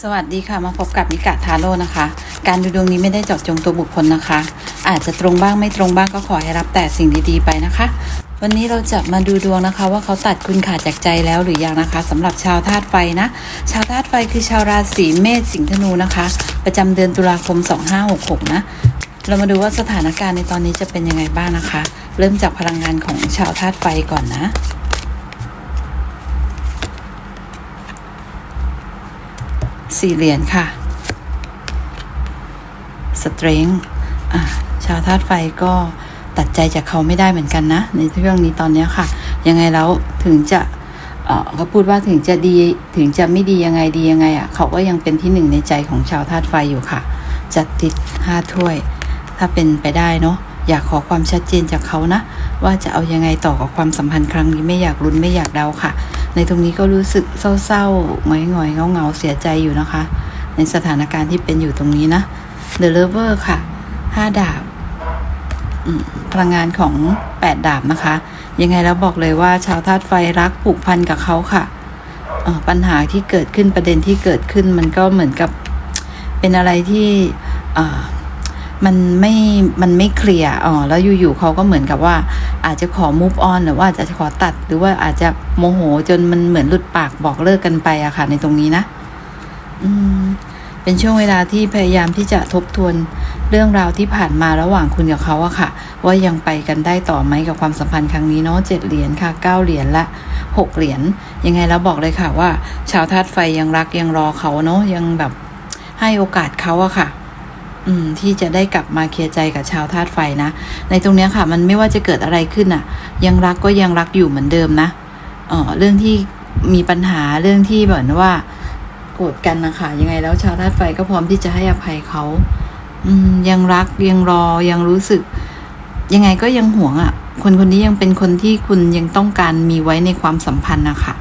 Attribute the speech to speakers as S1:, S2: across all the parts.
S1: สวัสดีค่ะมาพบกับนิกะทาโร่นะคะ การดูดวงนี้ไม่ได้เจาะจงตัวบุคคลนะคะ อาจจะตรงบ้างไม่ตรงบ้างก็ขอให้รับแต่สิ่งดีๆไปนะคะ วันนี้เราจะมาดูดวงนะคะ ว่าเขาตัดคุณขาดจากใจแล้วหรือยังนะคะสำหรับชาวธาตุไฟนะ ชาวธาตุไฟคือชาวราศีเมษสิงห์ธนูนะคะ ประจำเดือนตุลาคม 2566 นะ เรามาดูว่าสถานการณ์ในตอนนี้จะเป็นยังไงบ้างนะคะ เริ่มจากพลังงานของชาวธาตุไฟก่อนนะ สี่เหรียญค่ะ สเตรงชาวธาตุไฟก็ตัดใจจากเขาไม่ได้เหมือนกันนะ ในเรื่องนี้ตอนนี้ค่ะ ยังไงแล้วถึงจะเอ่อเขาพูดว่าถึงจะดีถึงจะไม่ดียังไงดียังไงอะเขาก็ยังเป็นที่หนึ่งในใจของชาวธาตุไฟอยู่ค่ะ จัดติดห้าถ้วย ถ้าเป็นไปได้เนาะอยากขอความชัดเจนจากเขานะ ว่าจะเอายังไงต่อกับความสัมพันธ์ครั้งนี้ไม่อยากรุนไม่อยากเดาค่ะ ในตรงนี้ก็รู้สึกเศร้าๆหงอยๆเงาๆเสียใจอยู่นะคะ ในสถานการณ์ที่เป็นอยู่ตรงนี้นะ The Lover ค่ะห้าดาบพลังงานของแปดดาบนะคะ ยังไงแล้วบอกเลยว่าชาวธาตุไฟรักผูกพันกับเขาค่ะปัญหาที่เกิดขึ้นประเด็นที่เกิดขึ้นมันก็เหมือนกับเป็นอะไรที่ มันไม่มันไม่เคลียร์อ๋อแล้วอยู่ๆเขาก็เหมือนกับว่า อาจจะขอ move on หรือว่าอาจจะขอตัด หรือว่าอาจจะโมโหจนมันเหมือนหลุดปากบอกเลิกกันไปอะค่ะ ในตรงนี้นะอืมเป็นช่วงเวลาที่พยายามที่จะทบทวนเรื่องราวที่ผ่านมาระหว่างคุณกับเขาอะค่ะ ว่ายังไปกันได้ต่อไหมกับความสัมพันธ์ครั้งนี้เนาะเจ็ดเหรียญค่ะเก้าเหรียญละหกเหรียญยังไงแล้วบอกเลยค่ะว่า ชาวธาตุไฟยังรักยังรอเขาเนาะยังแบบให้โอกาสเขาอะค่ะ อืมที่จะได้กลับมาเคลียร์ใจกับชาวธาตุไฟนะ ในตรงเนี้ยค่ะ มันไม่ว่าจะเกิดอะไรขึ้นอะ ยังรักก็ยังรักอยู่เหมือนเดิมนะเออเรื่องที่มีปัญหาเรื่องที่เหมือนว่า โกรธกันนะคะยังไงแล้วชาวธาตุไฟก็พร้อมที่จะให้อภัยเขาอืมยังรักยังรอยังรู้สึก ยังไงก็ยังหวงอะ คนคนนี้ยังเป็นคนที่คุณยังต้องการมีไว้ในความสัมพันธ์นะคะ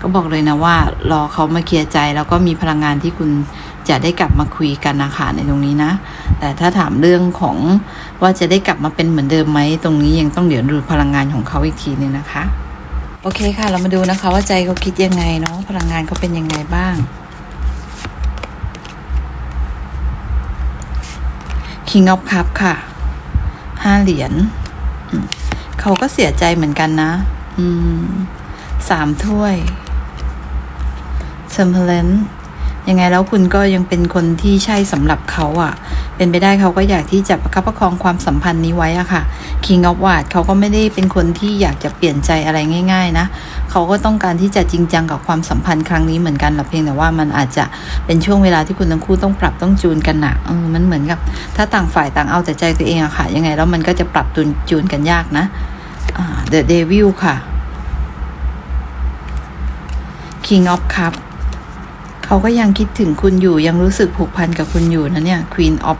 S1: ก็บอกเลยนะว่า รอเขามาเคลียร์ใจแล้วก็มีพลังงานที่คุณ จะได้กลับมาคุยกันนะคะในตรงนี้นะ แต่ถ้าถามเรื่องของว่าจะได้กลับมาเป็นเหมือนเดิมไหมตรงนี้ยังต้องเดี๋ยวดูพลังงานของเขาอีกทีนึงนะคะ โอเคค่ะ เรามาดูนะคะว่าใจเขาคิดยังไงเนาะพลังงานเขาเป็นยังไงบ้าง King of Cup ค่ะห้าเหรียญเขาก็เสียใจเหมือนกันนะ อืมสามถ้วยเซมเพลน ยังไงแล้วคุณก็ยังเป็นคนที่ใช่สำหรับเขาอะ่ะ เป็นไปได้เขาก็อยากที่จะประคับประคองความสัมพันธ์นี้ไว้อะค่ะ King of w a r d เขาก็ไม่ได้เป็นคนที่อยากจะเปลี่ยนใจอะไรง่าย ๆ นะ เขาก็ต้องการที่จะจริงจังกับความสัมพันธ์ครั้งนี้เหมือนกันหรอเพียงแต่ว่ามันอาจจะเป็นช่วงเวลาที่คุณทั้งคู่ต้องปรับต้องจูนกันหนะเออมันเหมือนกับ ถ้าต่างฝ่ายต่างเอาแต่ใจตัวเองอะค่ะ ยังไงแล้วมันก็จะปรับจูนจูนกันยากนะอ่า The Devil ค่ะ King of Cup เขาก็ยังคิดถึงคุณอยู่ยังรู้สึกผูกพันกับคุณอยู่นะเนี่ย Queen of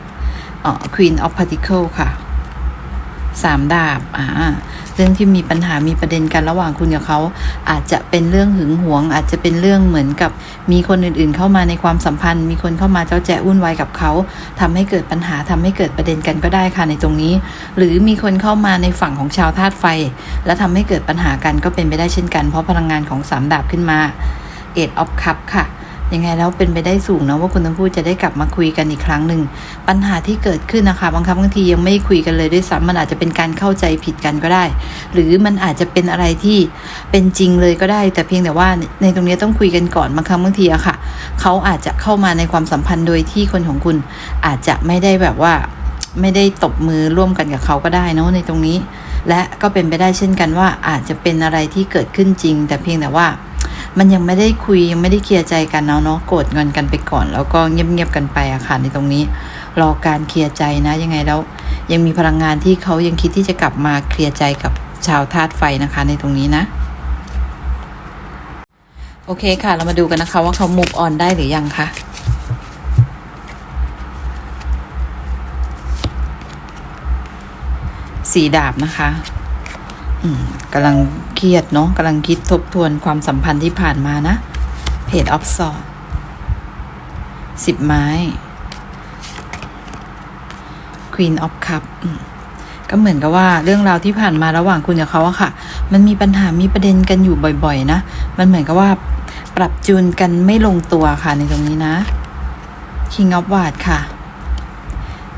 S1: เอ่อ Queen of Particle ค่ะสามดาบอ่าเรื่องที่มีปัญหามีประเด็นกันระหว่างคุณกับเขา อาจจะเป็นเรื่องหึงหวง อาจจะเป็นเรื่องเหมือนกับมีคนอื่นๆ เข้ามาในความสัมพันธ์ มีคนเข้ามาเจ้าแจะวุ่นวายกับเขาทำให้เกิดปัญหาทำให้เกิดประเด็นกันก็ได้ค่ะในตรงนี้ หรือมีคนเข้ามาในฝั่งของชาวธาตุไฟ และทำให้เกิดปัญหากันก็เป็นไปได้เช่นกัน เพราะพลังงานของสามดาบขึ้นมา Eight of Cup ค่ะ ยังไงแล้วเป็นไปได้สูงนะว่าคุณทั้งคู่จะได้กลับมาคุยกันอีกครั้งหนึ่งปัญหาที่เกิดขึ้นนะคะบางครั้งบางทียังไม่คุยกันเลยด้วยซ้ำมันอาจจะเป็นการเข้าใจผิดกันก็ได้ หรือมันอาจจะเป็นอะไรที่เป็นจริงเลยก็ได้ แต่เพียงแต่ว่าในตรงนี้ต้องคุยกันก่อนบางครั้งบางทีอะค่ะเขาอาจจะเข้ามาในความสัมพันธ์โดยที่คนของคุณอาจจะไม่ได้แบบว่าไม่ได้ตบมือร่วมกันกับเขาก็ได้นะในตรงนี้ และก็เป็นไปได้เช่นกันว่าอาจจะเป็นอะไรที่เกิดขึ้นจริง แต่เพียงแต่ว่า มันยังไม่ได้คุยยังไม่ได้เคลียร์ใจกันเนาะเนาะโกรธเงินกันไปก่อน แล้วก็เงียบๆกันไปอะค่ะในตรงนี้ รอการเคลียร์ใจนะยังไงแล้วยังมีพลังงานที่เขายังคิดที่จะกลับมาเคลียร์ใจกับชาวธาตุไฟนะคะ ในตรงนี้นะ โอเคค่ะ เรามาดูกันนะคะ ว่าเขา move on ได้หรือยังคะสีดาบนะคะ กำลังเครียดเนาะกำลังคิดทบทวนความสัมพันธ์ที่ผ่านมานะเพจออฟซอร์สิบไม้ Queen of Cup อืมก็เหมือนกับว่าเรื่องราวที่ผ่านมาระหว่างคุณกับเขาอะค่ะ มันมีปัญหามีประเด็นกันอยู่บ่อย ๆ นะ มันเหมือนกับว่าปรับจูนกันไม่ลงตัวค่ะในตรงนี้นะ King of w a r d ค่ะ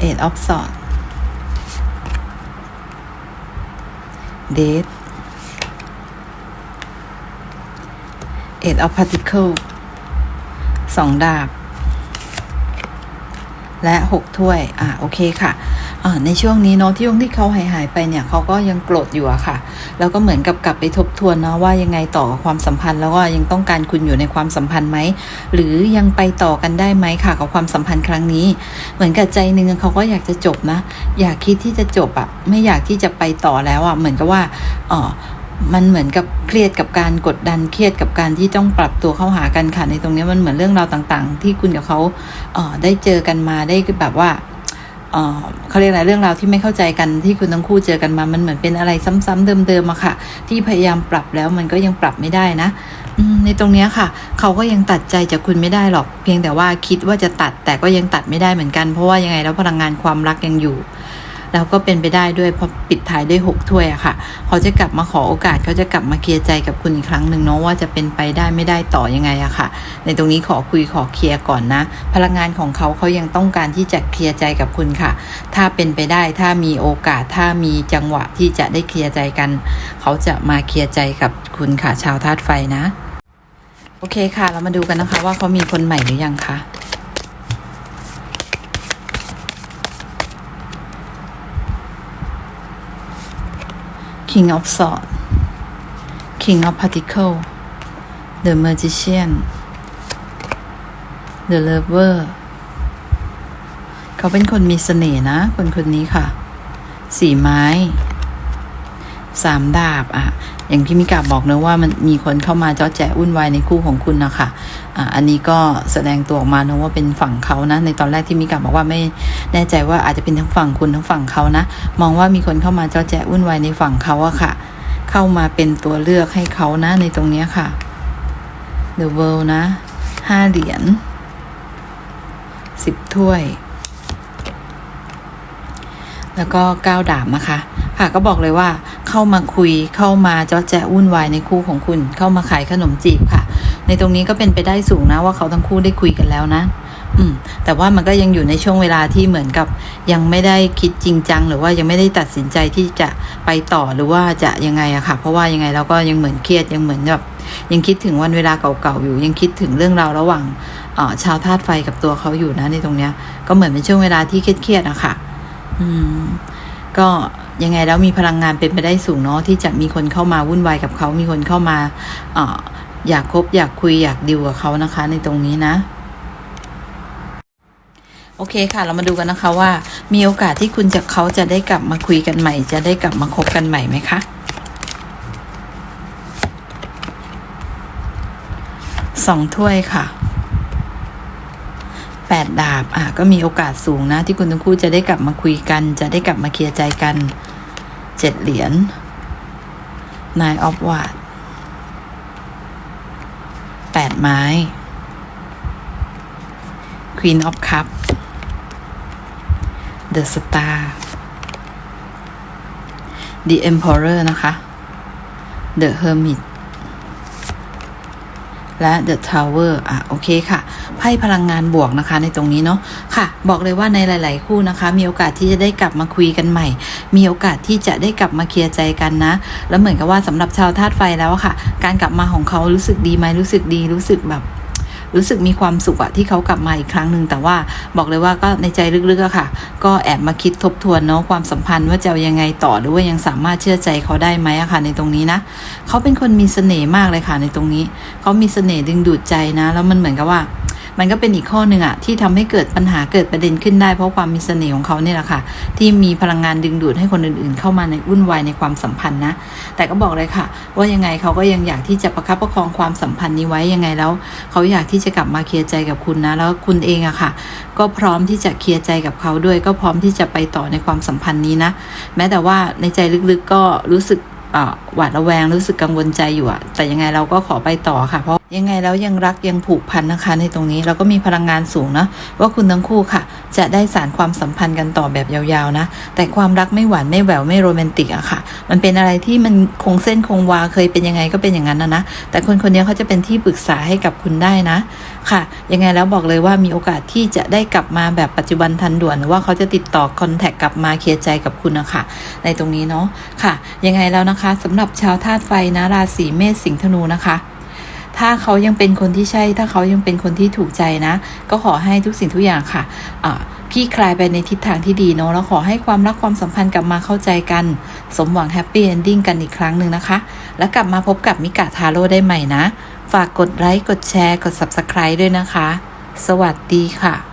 S1: Eight of Swords date Eight of Particle สองดาบ และหกถ้วย อ่า โอเคค่ะอ่าในช่วงนี้เนาะที่ช่วงที่เขาหายหายไปเนี่ยเขาก็ยังโกรธอยู่อะค่ะ แล้วก็เหมือนกับกลับไปทบทวนเนาะว่ายังไงต่อกับความสัมพันธ์แล้วก็ยังต้องการคุณอยู่ในความสัมพันธ์ไหม หรือยังไปต่อกันได้ไหมค่ะ กับความสัมพันธ์ครั้งนี้ เหมือนกับใจหนึ่งเขาก็อยากจะจบนะ อยากคิดที่จะจบอะไม่อยากที่จะไปต่อแล้วอะเหมือนกับว่าอ๋อ มันเหมือนกับเครียดกับการกดดันเครียดกับการที่ต้องปรับตัวเข้าหากันค่ะในตรงนี้มันเหมือนเรื่องราวต่างๆ ที่คุณกับเขาเออได้เจอกันมาได้แบบว่าเออเขาเรียกอะไรเรื่องราวที่ไม่เข้าใจกันที่คุณทั้งคู่เจอกันมา มันเหมือนเป็นอะไรซ้ำๆเดิมๆอะค่ะ ที่พยายามปรับแล้วมันก็ยังปรับไม่ได้นะในตรงนี้ค่ะ เขาก็ยังตัดใจจากคุณไม่ได้หรอก เพียงแต่ว่าคิดว่าจะตัดแต่ก็ยังตัดไม่ได้เหมือนกัน เพราะว่ายังไงแล้วพลังงานความรักยังอยู่ แล้วก็เป็นไปได้ด้วยเพราะปิดท้ายด้วยหกถ้วยอะค่ะ เขาจะกลับมาขอโอกาสเขาจะกลับมาเคลียร์ใจกับคุณอีกครั้งหนึ่งเนาะว่าจะเป็นไปได้ไม่ได้ต่อยังไงอะค่ะ ในตรงนี้ขอคุยขอเคลียร์ก่อนนะ พลังงานของเขาเขายังต้องการที่จะเคลียร์ใจกับคุณค่ะ ถ้าเป็นไปได้ถ้ามีโอกาสถ้ามีจังหวะที่จะได้เคลียร์ใจกัน เขาจะมาเคลียร์ใจกับคุณค่ะ ชาวธาตุไฟนะ โอเคค่ะ เรามาดูกันนะคะว่าเขามีคนใหม่หรือยังคะ King of Swords King of Particle The Magician The Lover เขาเป็นคนมีเสน่ห์นะ คนคนนี้ค่ะ สีไม้ สามดาบอะอย่างที่มิกาบอกเนะว่ามันมีคนเข้ามาเจาะแจะวุ่นวายในคู่ของคุณนะคะอะอันนี้ก็แสดงตัวออกมาเนะว่าเป็นฝั่งเขานะ ในตอนแรกที่มิกาบอกว่าไม่แน่ใจว่าอาจจะเป็นทั้งฝั่งคุณทั้งฝั่งเขานะ มองว่ามีคนเข้ามาเจาะแจะวุ่นวายในฝั่งเขาอะค่ะ เข้ามาเป็นตัวเลือกให้เขานะในตรงนี้ค่ะ The World นะห้าเหรียญสิบถ้วย แล้วก็ก้าดาบนะคะ ค่ะก็บอกเลยว่า เข้ามาคุยเข้ามาเจาะแจะวุ่นวายในคู่ของคุณ เข้ามาขายขนมจีบค่ะ ในตรงนี้ก็เป็นไปได้สูงนะว่าเขาทั้งคู่ได้คุยกันแล้วนะอืมแต่ว่ามันก็ยังอยู่ในช่วงเวลาที่เหมือนกับ ยังไม่ได้คิดจริงจัง หรือว่ายังไม่ได้ตัดสินใจที่จะไปต่อหรือว่าจะยังไงอะค่ะ เพราะว่ายังไงเราก็ยังเหมือนเครียดยังเหมือนแบบยังคิดถึงวันเวลาเก่าๆอยู่ ยังคิดถึงเรื่องราวระหว่างชาวธาตุไฟกับตัวเขาอยู่นะในตรงเนี้ย ก็เหมือนเป็นช่วงเวลาที่เครียดๆอะค่ะ อืมก็ ยังไงแล้วมีพลังงานเป็นไปได้สูงเนาะที่จะมีคนเข้ามาวุ่นวายกับเขา มีคนเข้ามาออยากคบอยากคุยอยากดิวกับเขานะคะ ในตรงนี้นะ โอเคค่ะ เรามาดูกันนะคะว่า มีโอกาสที่คุณจะเขาจะได้กลับมาคุยกันใหม่ จะได้กลับมาคบกันใหม่ไหมคะสองถ้วยค่ะ แปดาบอะก็มีโอกาสสูงนะ ที่คุณทั้งคู่จะได้กลับมาคุยกัน จะได้กลับมาเคลียร์ใจกันเจ็ดเหรียญ nine of w a d แปดไม้ queen of cup the star the emperor นะคะ the hermit และ The Tower อะโอเคค่ะไพ่พลังงานบวกนะคะในตรงนี้เนาะค่ะ บอกเลยว่าในหลาย ๆ คู่นะคะ มีโอกาสที่จะได้กลับมาคุยกันใหม่ มีโอกาสที่จะได้กลับมาเคลียร์ใจกันนะ แล้วเหมือนกับว่าสำหรับชาวธาตุไฟแล้วค่ะ การกลับมาของเขารู้สึกดีไหมรู้สึกดีรู้สึกแบบ รู้สึกมีความสุขอะที่เขากลับมาอีกครั้งหนึ่งแต่ว่าบอกเลยว่าก็ในใจลึกๆอะค่ะ ก็แอบมาคิดทบทวนเนาะความสัมพันธ์ว่าจะเอายังไงต่อหรือว่ายังสามารถเชื่อใจเขาได้ไหมอะค่ะ ในตรงนี้นะเขาเป็นคนมีเสน่ห์มากเลยค่ะในตรงนี้ เขามีเสน่ห์ดึงดูดใจนะ แล้วมันเหมือนกับว่า มันก็เป็นอีกข้อหนึ่งอะที่ทำให้เกิดปัญหาเกิดประเด็นขึ้นได้ เพราะความมีเสน่ห์ของเขาเนี่ยแหละค่ะ ที่มีพลังงานดึงดูดให้คนอื่นๆ เข้ามาในวุ่นวายในความสัมพันธ์นะ แต่ก็บอกเลยค่ะ ว่ายังไงเขาก็ยังอยากที่จะประคับประคองความสัมพันธ์นี้ไว้ยังไงแล้ว เขาอยากที่จะกลับมาเคลียร์ใจกับคุณนะ แล้วคุณเองอะค่ะ ก็พร้อมที่จะเคลียร์ใจกับเขาด้วย ก็พร้อมที่จะไปต่อในความสัมพันธ์นี้นะ แม้แต่ว่าในใจลึกๆก็รู้สึกอ่าหวาดระแวงรู้สึกกังวลใจอยู่อะแต่ยังไงเราก็ขอไปต่อค่ะเพราะ ยังไงแล้วยังรักยังผูกพันนะคะในตรงนี้เราก็มีพลังงานสูงเนาะว่าคุณทั้งคู่ค่ะ จะได้สารความสัมพันธ์กันต่อแบบยาวๆนะ แต่ความรักไม่หวานไม่แหววไม่โรแมนติกอะค่ะ มันเป็นอะไรที่มันคงเส้นคงวาเคยเป็นยังไงก็เป็นอย่างนั้นนะนะแต่คนคนนี้เขาจะเป็นที่ปรึกษาให้กับคุณได้นะ ค่ะยังไงแล้วบอกเลยว่ามีโอกาสที่จะได้กลับมาแบบปัจจุบันทันด่วนหรือว่าเขาจะติดต่อคอนแทคกลับมาเคลียร์ใจกับคุณนะคะในตรงนี้เนาะค่ะ ยังไงแล้วนะคะสำหรับชาวธาตุไฟนะราศีเมษสิงห์ธนูนะคะ ถ้าเขายังเป็นคนที่ใช่ ถ้าเขายังเป็นคนที่ถูกใจนะ ก็ขอให้ทุกสิ่งทุกอย่างค่ะพี่คลายไปในทิศทางที่ดีเนาะแล้วขอให้ความรักความสัมพันธ์กลับมาเข้าใจกัน สมหวังแฮปปี้เอนดิ้งกันอีกครั้งหนึ่งนะคะ แล้วกลับมาพบกับมิกาทาโร่ได้ใหม่นะ ฝากกดไลค์กดแชร์ กด Subscribe ด้วยนะคะ สวัสดีค่ะ